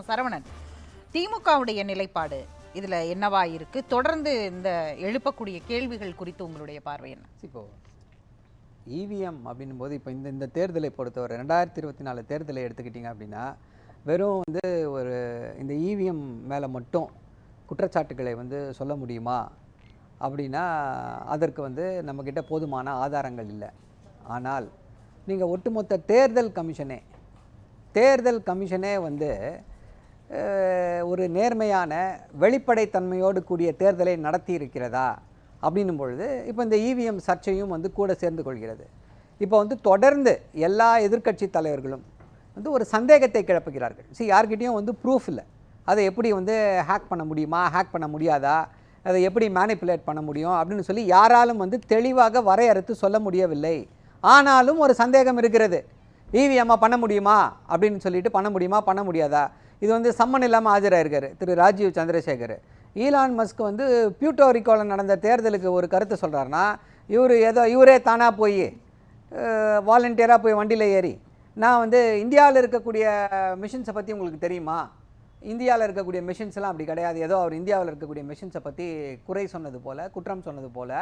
சரவணன். திமுகவுடைய நிலைப்பாடு இதில் என்னவா இருக்கு? தொடர்ந்து இந்த எழுப்பக்கூடிய கேள்விகள் குறித்து உங்களுடைய பார்வை என்ன? இப்போ இவிஎம் அப்படின்னும் போது இப்போ இந்த இந்த தேர்தலை பொறுத்தவரை ரெண்டாயிரத்தி இருபத்தி நாலு தேர்தலை எடுத்துக்கிட்டிங்க அப்படின்னா வெறும் வந்து ஒரு இந்த இவிஎம் மேலே மட்டும் குற்றச்சாட்டுகளை வந்து சொல்ல முடியுமா? அப்படின்னா அதற்கு வந்து நம்மக்கிட்ட போதுமான ஆதாரங்கள் இல்லை. ஆனால் நீங்கள் ஒட்டுமொத்த தேர்தல் கமிஷனே தேர்தல் கமிஷனே வந்து ஒரு நேர்மையான வெளிப்படைத்தன்மையோடு கூடிய தேர்தலை நடத்தி இருக்கிறதா அப்படின்னும் பொழுது இப்போ இந்த இவிஎம் சர்ச்சையும் வந்து கூட சேர்ந்து கொள்கிறது. இப்போ வந்து தொடர்ந்து எல்லா எதிர்க்கட்சி தலைவர்களும் வந்து ஒரு சந்தேகத்தை கிளப்புகிறார்கள். சரி யார்கிட்டயும் வந்து ப்ரூஃப் இல்லை. அதை எப்படி வந்து ஹேக் பண்ண முடியுமா? ஹேக் பண்ண முடியாதா? அதை எப்படி மேனிப்புலேட் பண்ண முடியும்? அப்படின்னு சொல்லி யாராலும் வந்து தெளிவாக வரையறுத்து சொல்ல முடியவில்லை. ஆனாலும் ஒரு சந்தேகம் இருக்கிறது. இவிஎம்மா பண்ண முடியுமா? அப்படின்னு சொல்லிட்டு பண்ண முடியுமா? பண்ண முடியாதா? இது வந்து சம்மன் இல்லாமல் ஆஜராயிருக்காரு திரு ராஜீவ் சந்திரசேகர். ஈலான் மஸ்க் வந்து பியூட்டோ ரிக்கோவில் நடந்த தேர்தலுக்கு ஒரு கருத்தை சொல்கிறாருன்னா இவர் ஏதோ இவரே தானாக போய் வாலண்டியராக போய் வண்டியில் ஏறி நான் வந்து இந்தியாவில் இருக்கக்கூடிய மிஷின்ஸை பற்றி உங்களுக்கு தெரியுமா? இந்தியாவில் இருக்கக்கூடிய மிஷின்ஸ்லாம் அப்படி கிடையாது. ஏதோ அவர் இந்தியாவில் இருக்கக்கூடிய மிஷின்ஸை பற்றி குறை சொன்னது போல் குற்றம் சொன்னது போல்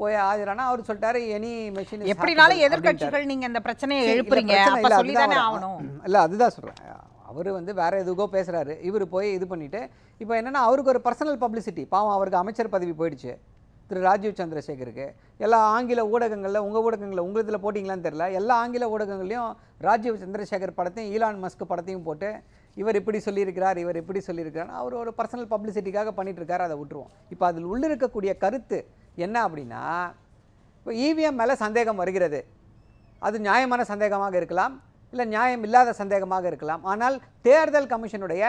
போய் ஆஜரானா அவர் சொல்லிட்டாரு எனி மிஷின் எப்படினாலும் எதிர்க்கட்சிகள் நீங்க இந்த பிரச்சனையை எழுப்புறீங்க. அப்ப இல்ல, அதுதான் ஆகணும். வரேன். இல்ல அதுதான் சொல்றேன். அவர் வந்து வேற எதுக்கோ பேசுறாரு. இவர் போய் இது பண்ணிட்டு இப்போ என்னன்னா அவருக்கு ஒரு பர்சனல் பப்ளிசிட்டி பாவம் அவருக்கு அமைச்சர் பதவி போயிடுச்சு. திரு ராஜீவ் சந்திரசேகருக்கு. எல்லா ஆங்கில ஊடகங்களில் உங்கள் ஊடகங்களில் உங்கள் இதில் போட்டிங்களான்னு தெரியல. எல்லா ஆங்கில ஊடகங்களையும் ராஜீவ் சந்திரசேகர் படத்தையும் ஈலான் மஸ்க் படத்தையும் போட்டு இவர் இப்படி சொல்லியிருக்கிறார் இவர் இப்படி சொல்லியிருக்கிறார் அவர் ஒரு பர்சனல் பப்ளிசிட்டிக்காக பண்ணிட்டு இருக்காரு அதை விட்டுருவோம். இப்போ அதில் உள்ளிருக்கக்கூடிய கருத்து என்ன அப்படின்னா இப்போ இவிஎம் மேலே சந்தேகம் வருகிறது. அது நியாயமான சந்தேகமாக இருக்கலாம் இல்லை நியாயம் இல்லாத சந்தேகமாக இருக்கலாம். ஆனால் தேர்தல் கமிஷனுடைய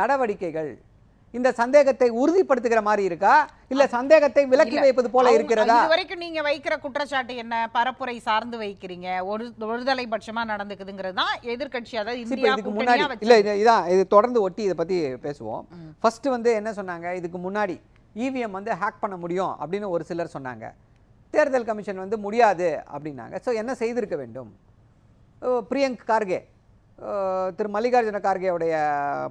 நடவடிக்கைகள் இந்த சந்தேகத்தை உறுதிப்படுத்துகிற மாதிரி இருக்கா? இல்ல சந்தேகத்தை விலக்கி வைப்பது போல இருக்கிறதா? இது வரைக்கும் நீங்க வைக்கிற குற்றச்சாட்டு என்ன? பரப்புரை சார்ந்து வைக்கிறீங்க. ஒரு ஒருதலை பட்சமா நடந்துக்குதுங்கிறது தான் எதிர்க்கட்சி. அதாவது இந்தியா முன்னாடி இல்ல இதான் இது தொடர்ந்து ஒட்டி இதை பத்தி பேசுவோம். ஃபர்ஸ்ட் வந்து என்ன சொன்னாங்க? இதுக்கு முன்னாடி இவிஎம் வந்து ஹேக் பண்ண முடியும் அப்படின்னு ஒரு சிலர் சொன்னாங்க. தேர்தல் கமிஷன் வந்து முடியாது அப்படின்னாங்க. ஸோ என்ன செய்திருக்க வேண்டும்? பிரியங்க் கார்கே. திரு மல்லிகார்ஜுன கார்கேவுடைய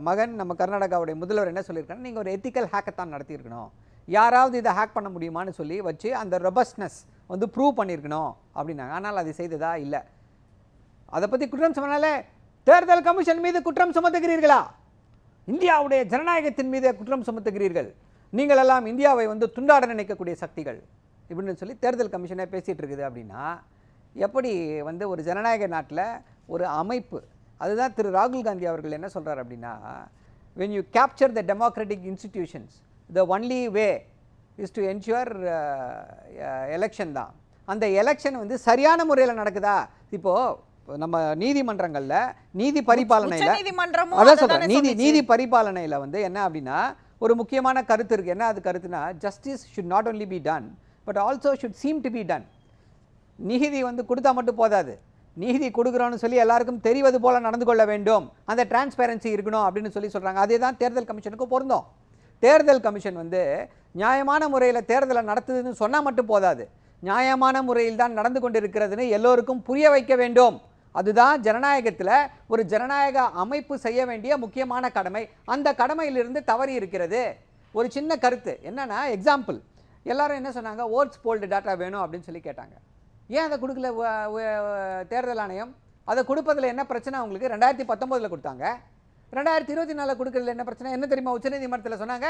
மகன் நம்ம கர்நாடகாவுடைய முதல்வர் என்ன சொல்லியிருக்காங்க நீங்கள் ஒரு எத்திக்கல் ஹேக்கத்தான் நடத்தியிருக்கணும். யாராவது இதை ஹேக் பண்ண முடியுமான்னு சொல்லி வச்சு அந்த ரொபஸ்ட்னஸ் வந்து ப்ரூவ் பண்ணியிருக்கணும் அப்படின்னாங்க. ஆனால் அது செய்ததா? இல்லை. அதை பற்றி குற்றம் சொன்னாலே தேர்தல் கமிஷன் மீது குற்றம் சுமத்துகிறீர்களா? இந்தியாவுடைய ஜனநாயகத்தின் மீது குற்றம் சுமத்துகிறீர்கள். நீங்கள் எல்லாம் இந்தியாவை வந்து துண்டாட நினைக்கக்கூடிய சக்திகள் இப்படின்னு சொல்லி தேர்தல் கமிஷனே பேசிகிட்டு இருக்குது அப்படின்னா எப்படி வந்து ஒரு ஜனநாயக நாட்டில் ஒரு அமைப்பு அதுதான் திரு ராகுல் காந்தி அவர்கள் என்ன சொல்றார் அப்படின்னா when you capture the democratic institutions the only way is to ensure election தான். அந்த எலெக்ஷன் வந்து சரியான முறையில் நடக்குதா? இப்போ நம்ம நீதிமன்றங்கள்ல நீதி பரிபாலனையில அதான் நீதி. நீதி பரிபாலனையில வந்து என்ன அப்படின்னா ஒரு முக்கியமான கருத்து இருக்குது என்ன அது கருத்துனா justice should not only be done but also should seem to be done நீதி வந்து கொடுத்தா மட்டும் போதாது. நீதி கொடுக்குறோன்னு சொல்லி எல்லாருக்கும் தெரிவது போல் நடந்து கொள்ள வேண்டும். அந்த டிரான்ஸ்பேரன்சி இருக்கணும் அப்படின்னு சொல்லி சொல்கிறாங்க அதே தான் தேர்தல் கமிஷனுக்கு பொருந்தோம். தேர்தல் கமிஷன் வந்து நியாயமான முறையில் தேர்தலை நடத்துதுன்னு சொன்னால் மட்டும் போதாது. நியாயமான முறையில் தான் நடந்து கொண்டிருக்கிறதுன்னு எல்லோருக்கும் புரிய வைக்க வேண்டும். அதுதான் ஜனநாயகத்தில் ஒரு ஜனநாயக அமைப்பு செய்ய வேண்டிய முக்கியமான கடமை. அந்த கடமையிலிருந்து தவறி இருக்கிறது. ஒரு சின்ன கருத்து. என்னென்னா எக்ஸாம்பிள் எல்லாரும் என்ன சொன்னாங்க? ஓட்ஸ் போல்டு டேட்டா வேணும் அப்படின்னு சொல்லி கேட்டாங்க. ஏன் அதை கொடுக்கல? தேர்தல் ஆணையம்? அதை கொடுப்பதில் என்ன பிரச்சனை அவங்களுக்கு? ரெண்டாயிரத்தி பத்தொம்போதில் கொடுத்தாங்க. ரெண்டாயிரத்தி இருபத்தி நாலில் கொடுக்கறதுல என்ன பிரச்சனை? என்ன தெரியுமா? உச்சநீதிமன்றத்தில் சொன்னாங்க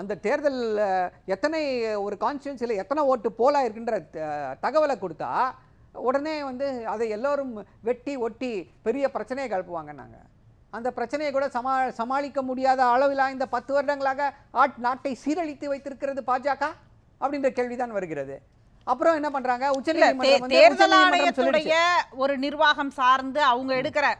அந்த தேர்தலில் எத்தனை ஒரு கான்ஸ்டியூன்சியில் எத்தனை ஓட்டு போலாக இருக்குன்ற தகவலை கொடுத்தா உடனே வந்து அதை எல்லோரும் வெட்டி ஒட்டி பெரிய பிரச்சனையை கிளப்புவாங்கன்னாங்க அந்த பிரச்சனையை கூட சமா சமாளிக்க முடியாத அளவில் இந்த பத்து வருடங்களாக ஆட் நாட்டை சீரழித்து வைத்திருக்கிறது பாஜக? அப்படின்ற கேள்விதான் வருகிறது. அப்புறம் என்ன பண்றாங்க? உச்சநீதிமன்றம் தேர்தல். ஆணையத்துடைய ஒரு நிர்வாகம் சார்ந்து அவங்க எடுக்கிற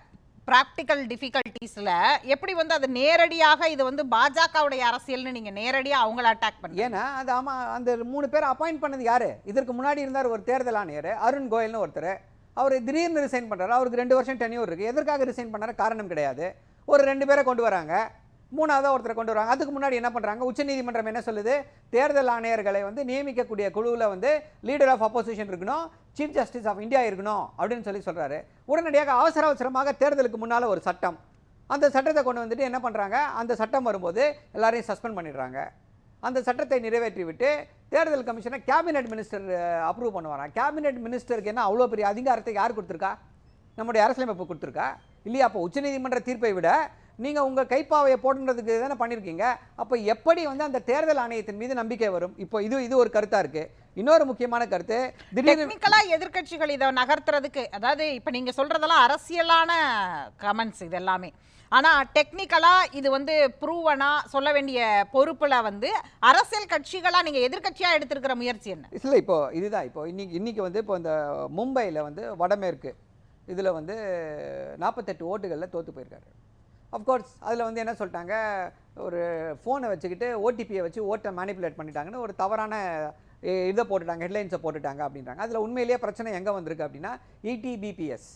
ப்ராக்டிக்கல் டிஃபிகல்ட்டிஸில் எப்படி வந்து அது நேரடியாக இது வந்து பாஜகவுடைய அரசியல்னு நீங்கள் நேரடியாக அவங்கள அட்டாக் பண்ணி ஏன்னா அது ஆமாம் அந்த மூணு பேர் அப்பாயிண்ட் பண்ணது யார்? இதற்கு முன்னாடி இருந்தார் ஒரு தேர்தல் ஆணையர் அருண் கோயல்னு ஒருத்தர். அவர் திடீர்னு ரிசைன் பண்ணுறாரு அவருக்கு ரெண்டு வருஷம் டென்யூர் இருக்குது எதற்காக ரிசைன் பண்ணுற காரணம் கிடையாது. ஒரு ரெண்டு பேரை கொண்டு வராங்க. மூணாவதாக ஒருத்தரை கொண்டு வராங்க அதுக்கு முன்னாடி என்ன பண்ணுறாங்க உச்சநீதிமன்றம் என்ன சொல்லுது? தேர்தல் ஆணையர்களை வந்து நியமிக்கக்கூடிய குழுவில் வந்து லீடர் ஆஃப் அப்போசிஷன் இருக்கணும் சீஃப் ஜஸ்டிஸ் ஆஃப் இந்தியா இருக்கணும் அப்படின்னு சொல்லி சொல்கிறாரு உடனடியாக அவசர அவசரமாக தேர்தலுக்கு முன்னால் ஒரு சட்டம். அந்த சட்டத்தை கொண்டு வந்துட்டு என்ன பண்ணுறாங்க அந்த சட்டம் வரும்போது எல்லாரையும் சஸ்பெண்ட் பண்ணிடுறாங்க. அந்த சட்டத்தை நிறைவேற்றி விட்டு தேர்தல் கமிஷனை கேபினெட் மினிஸ்டர் அப்ரூவ் பண்ணுவாராம் கேபினெட் மினிஸ்டருக்கு என்ன அவ்வளோ பெரிய அதிகாரத்தை யார் கொடுத்துருக்கா? நம்முடைய அரசியலமைப்பு கொடுத்துருக்கா? இல்லையா? அப்போ உச்சநீதிமன்ற தீர்ப்பை விட நீங்கள் உங்கள் கைப்பாவையை போடுறதுக்கு தானே பண்ணியிருக்கீங்க அப்போ எப்படி வந்து அந்த தேர்தல் ஆணையத்தின் மீது நம்பிக்கை வரும்? இப்போ இது இது ஒரு கருத்தாக இருக்குது இன்னொரு முக்கியமான கருத்து டெக்னிக்கலா எதிர்க்கட்சிகள் இதை நகர்த்துறதுக்கு அதாவது இப்ப நீங்க சொல்றதெல்லாம் அரசியலான கமெண்ட்ஸ் இது எல்லாமே ஆனா டெக்னிக்கலா இது வந்து ப்ரூவனா சொல்ல வேண்டிய பொறுப்புல வந்து அரசியல் கட்சிகளா நீங்க எதிர்க்கட்சியா எடுத்திருக்கிற முயற்சி என்ன? இல்லை இப்போ இதுதான். இப்போ இன்னைக்கு இன்னைக்கு வந்து இப்போ இந்த மும்பையில் வந்து வடமேற்கு இதில் வந்து நாற்பத்தெட்டு ஓட்டுகளில் தோற்று போயிருக்காரு. அஃப்கோர்ஸ் அதில் வந்து என்ன சொல்லிட்டாங்க? ஒரு ஃபோனை வச்சுக்கிட்டு ஓடிபியை வச்சு ஓட்டை மேனிப்புலேட் பண்ணிட்டாங்கன்னு ஒரு தவறான இதை போட்டுட்டாங்க ஹெட்லைன்ஸை போட்டுட்டாங்க அப்படின்றாங்க. அதில் உண்மையிலேயே பிரச்சனை எங்கே வந்திருக்கு அப்படின்னா ETPBS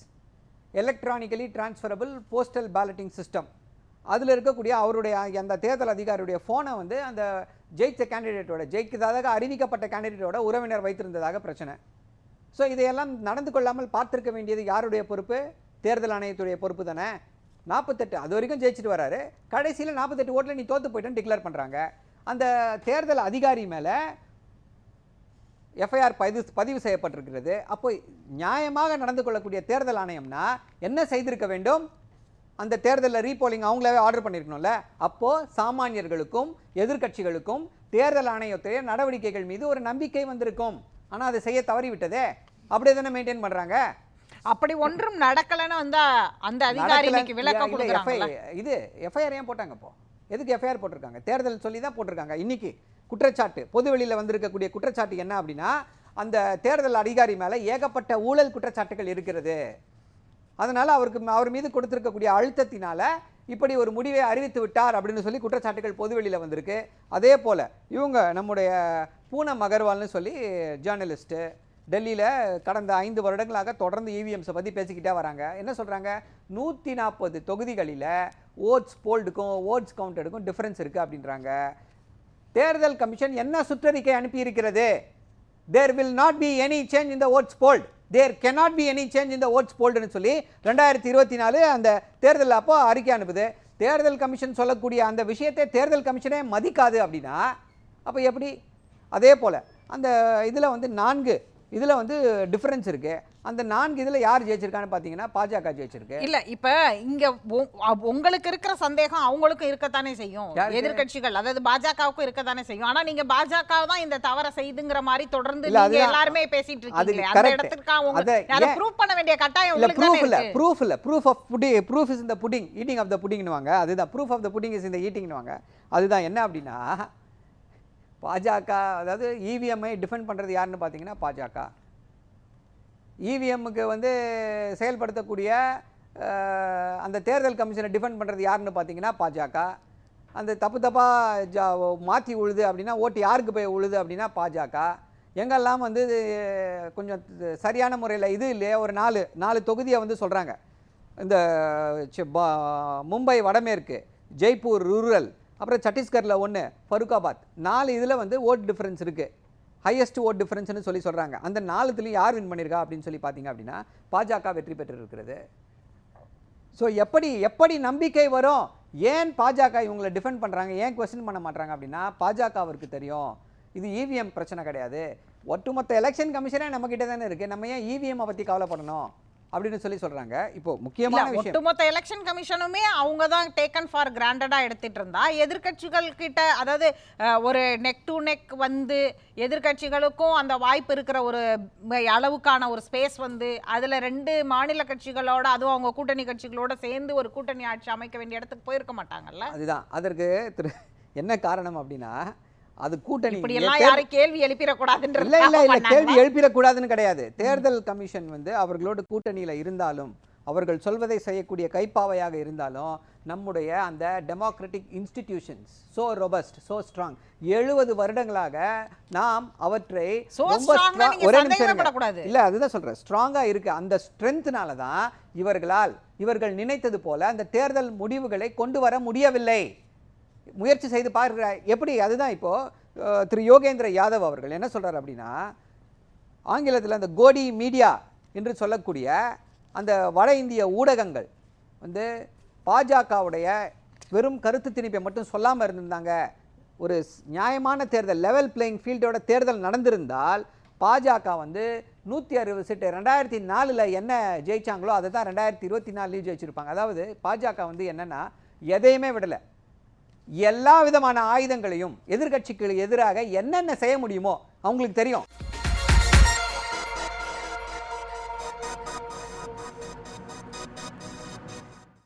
electronically transferable postal balloting system அதில் இருக்கக்கூடிய அவருடைய அந்த தேர்தல் அதிகாரியுடைய ஃபோனை வந்து அந்த ஜெயித்த கேண்டிடேட்டோட ஜெயிக்கிறதாக அறிவிக்கப்பட்ட கேண்டிடேட்டோட உறவினர் வைத்திருந்ததாக பிரச்சனை. ஸோ இதையெல்லாம் நடந்து கொள்ளாமல் பார்த்திருக்க வேண்டியது யாருடைய பொறுப்பு? தேர்தல் ஆணையத்துடைய பொறுப்பு தானே? நாற்பத்தெட்டு அது வரைக்கும் ஜெயிச்சுட்டு வராரு. கடைசியில் நாற்பத்தெட்டு ஓட்டில் நீ தோற்று போயிட்டேன்னு டிக்ளேர் பண்ணுறாங்க அந்த தேர்தல் அதிகாரி மேலே எஃப்ஐஆர் பதிவு பதிவு செய்யப்பட்டிருக்கிறது. அப்போ நியாயமாக நடந்து கொள்ளக்கூடிய தேர்தல் ஆணையம்னா என்ன செய்திருக்க வேண்டும்? அந்த தேர்தலில் ரீபோலிங் அவங்களாவே ஆர்டர் பண்ணியிருக்கணும்ல அப்போது சாமானியர்களுக்கும் எதிர்க்கட்சிகளுக்கும் தேர்தல் ஆணையத்துடைய நடவடிக்கைகள் மீது ஒரு நம்பிக்கை வந்திருக்கும். ஆனால் அதை செய்ய தவறிவிட்டதே. அப்படியே தானே மெயின்டைன் பண்ணுறாங்க அப்படி ஒன்றும் நடக்கலைன்னு வந்தா அந்த அதிகாரி இன்னைக்கு விளக்கம் இது எஃப்ஐஆர் ஏன் போட்டாங்க இப்போ? எதுக்கு எஃப்ஐஆர் போட்டிருக்காங்க? தேர்தல் சொல்லி தான் போட்டிருக்காங்க. இன்னைக்கு குற்றச்சாட்டு பொது வெளியில் வந்திருக்கக்கூடிய குற்றச்சாட்டு என்ன அப்படின்னா அந்த தேர்தல் அதிகாரி மேலே ஏகப்பட்ட ஊழல் குற்றச்சாட்டுகள் இருக்கிறது. அதனால அவருக்கு அவர் மீது கொடுத்திருக்கக்கூடிய அழுத்தத்தினால இப்படி ஒரு முடிவை அறிவித்து விட்டார் அப்படின்னு சொல்லி குற்றச்சாட்டுகள் பொதுவெளியில் வந்திருக்கு. அதே போல் இவங்க நம்முடைய பூனம் அகர்வால்னு சொல்லி ஜேர்னலிஸ்ட்டு டெல்லியில் கடந்த ஐந்து வருடங்களாக தொடர்ந்து இவிஎம்ஸை பற்றி பேசிக்கிட்டே வராங்க. என்ன சொல்கிறாங்க நூற்றி நாற்பது தொகுதிகளில் ஓட்ஸ் போல்டுக்கும் ஓட்ஸ் கவுண்டடுக்கும் டிஃப்ரென்ஸ் இருக்குது அப்படின்றாங்க. தேர்தல் கமிஷன் என்ன சுற்றறிக்கை அனுப்பியிருக்கிறது? There will not be any change in the votes polled. There cannot be any change இந்த ஓட்ஸ் போல்டுன்னு சொல்லி ரெண்டாயிரத்தி இருபத்தி நாலு அந்த தேர்தல் அப்போ அறிக்கை அனுப்புது. தேர்தல் கமிஷன் சொல்லக்கூடிய அந்த விஷயத்தை தேர்தல் கமிஷனே மதிக்காது அப்படின்னா அப்போ எப்படி? அதே போல் அந்த இதில் வந்து நான்கு இதில் வந்து டிஃப்ரென்ஸ் இருக்குது அந்த நான்கு இதில் யார் ஜெயிச்சிருக்கான்னு பார்த்தீங்கன்னா பாஜக ஜெயிச்சிருக்கு. இல்ல இப்ப இங்க உங்களுக்கு இருக்கிற சந்தேகம் அவங்களுக்கும் இருக்கத்தானே செய்யும். யாருக்கு? எதிர்க்கட்சிகள் அதாவது பாஜகவுக்கும் இருக்கத்தானே செய்யும். ஆனா நீங்க பாஜக தான் இந்த தவற செய்துங்கிற மாதிரி தொடர்ந்து. எல்லாருமே பேசிட்டு அது இருக்கீங்களே. அந்த. இடத்துக்கு? ப்ரூவ் பண்ண வேண்டிய கட்டாயம் இல்ல ப்ரூஃப் இல்ல இருக்கு. ப்ரூஃப் இல்ல. Proof of pudding proof is இந்த புடிங் ஈட்டிங் ஆஃப் த புடிங்னுவாங்க அதுதான். Proof of the pudding is இந்த ஈட்டிங்னுவாங்க அதுதான். என்ன அப்படின்னா பாஜக அதாவது இவிஎம்ஐ டிஃபெண்ட் பண்ணுறது யாருன்னு பார்த்தீங்கன்னா பாஜக. இவிஎம்முக்கு வந்து செயல்படுத்தக்கூடிய அந்த தேர்தல் கமிஷனை டிஃபெண்ட் பண்ணுறது யாருன்னு பார்த்தீங்கன்னா பாஜக. அந்த தப்பு தப்பாக ஜா மாற்றி உழுது அப்படின்னா ஓட்டு யாருக்கு போய் உழுது அப்படின்னா பாஜக. எங்கெல்லாம் வந்து கொஞ்சம் சரியான முறையில் இது இல்லையா ஒரு நாலு நாலு தொகுதியை வந்து சொல்கிறாங்க இந்த மும்பை வடமேற்கு ஜெய்ப்பூர் ரூரல் அப்புறம் சத்தீஸ்கரில் ஒன்று ஃபருக்காபாத் நாலு இதில் வந்து ஓட் டிஃப்ரென்ஸ் இருக்குது ஹையஸ்ட் ஓட் டிஃப்ரென்ஸ்னு சொல்லி சொல்கிறாங்க அந்த நாலுத்துலேயும் யார் வின் பண்ணியிருக்கா அப்படின்னு சொல்லி பார்த்தீங்க அப்படின்னா பாஜக வெற்றி பெற்றிருக்கிறது. ஸோ எப்படி எப்படி நம்பிக்கை வரும்? ஏன் பாஜக இவங்களை டிஃபெண்ட் பண்ணுறாங்க ஏன் கொஸ்டின் பண்ண மாட்டாங்க அப்படின்னா பாஜகவிற்கு தெரியும். இது இவிஎம் பிரச்சனை கிடையாது. ஒட்டுமொத்த எலெக்ஷன் கமிஷனே நம்மக்கிட்ட தானே இருக்குது நம்ம ஏன் இவிஎம்மை பற்றி கவலைப்படணும்? அப்படின்னு சொல்லி சொல்கிறாங்க இப்போ முக்கியமான விஷயம். ஒட்டுமொத்த எலெக்ஷன் கமிஷனுமே அவங்க தான் டேக்கன் ஃபார் கிராண்டடா எடுத்துட்டு இருந்தா எதிர்க்கட்சிகள் கிட்ட அதாவது ஒரு நெக் டு நெக் வந்து எதிர்க்கட்சிகளுக்கும் அந்த வாய்ப்பு இருக்கிற ஒரு அளவுக்கான ஒரு ஸ்பேஸ் வந்து அதுல ரெண்டு மாநில கட்சிகளோட அதுவும் அவங்க கூட்டணி கட்சிகளோட சேர்ந்து ஒரு கூட்டணி ஆட்சி அமைக்க வேண்டிய இடத்துக்கு போயிருக்க மாட்டாங்கல்ல? அதுதான். அதற்கு என்ன காரணம் அப்படின்னா அது கூட்டணி யாரும் கேள்வி எழுப்பிடக்கூடாதுன்ற இல்ல இல்ல இல்ல கேள்வி எழுப்பிடக்கூடாதுன்னு கிடையாது. தேர்தல் கமிஷன் வந்து அவர்களோட கூட்டணியில இருந்தாலும் அவர்கள் சொல்வதை செய்யக்கூடிய கைப்பாவையாக இருந்தாலும் நம்முடைய அந்த democratic institutions so robust so strong எழுபது வருடங்களாக நாம் அவற்றை ரொம்ப ஒரே நிமிஷம். இல்ல அதுதான் சொல்றேன். ஸ்ட்ராங்கா இருக்கு. அந்த ஸ்ட்ரென்த்னால தான் இவர்களால் இவர்கள் நினைத்தது போல அந்த தேர்தல் முடிவுகளை கொண்டு வர முடியவில்லை. முயற்சி செய்து பார்க்குற எப்படி அதுதான் இப்போது திரு யோகேந்திர யாதவ் அவர்கள் என்ன சொல்கிறார் அப்படின்னா ஆங்கிலத்தில் அந்த கோடி மீடியா என்று சொல்லக்கூடிய அந்த வட இந்திய ஊடகங்கள் வந்து பாஜகவுடைய வெறும் கருத்து திணிப்பை மட்டும் சொல்லாமல் இருந்திருந்தாங்க. ஒரு நியாயமான தேர்தல் லெவல் பிளேயிங் ஃபீல்டோட தேர்தல் நடந்திருந்தால் பாஜக வந்து நூற்றி அறுபது சீட்டு ரெண்டாயிரத்தி நாலில் என்ன ஜெயிச்சாங்களோ அதை தான் ரெண்டாயிரத்தி இருபத்தி நாலுலேயும் ஜெயிச்சிருப்பாங்க. அதாவது பாஜக வந்து என்னென்னா எதையுமே விடலை. எல்லா விதமான ஆயுதங்களையும் எதிர்க்கட்சிக்கு எதிராக என்னென்ன செய்ய முடியுமோ அவங்களுக்கு தெரியும்.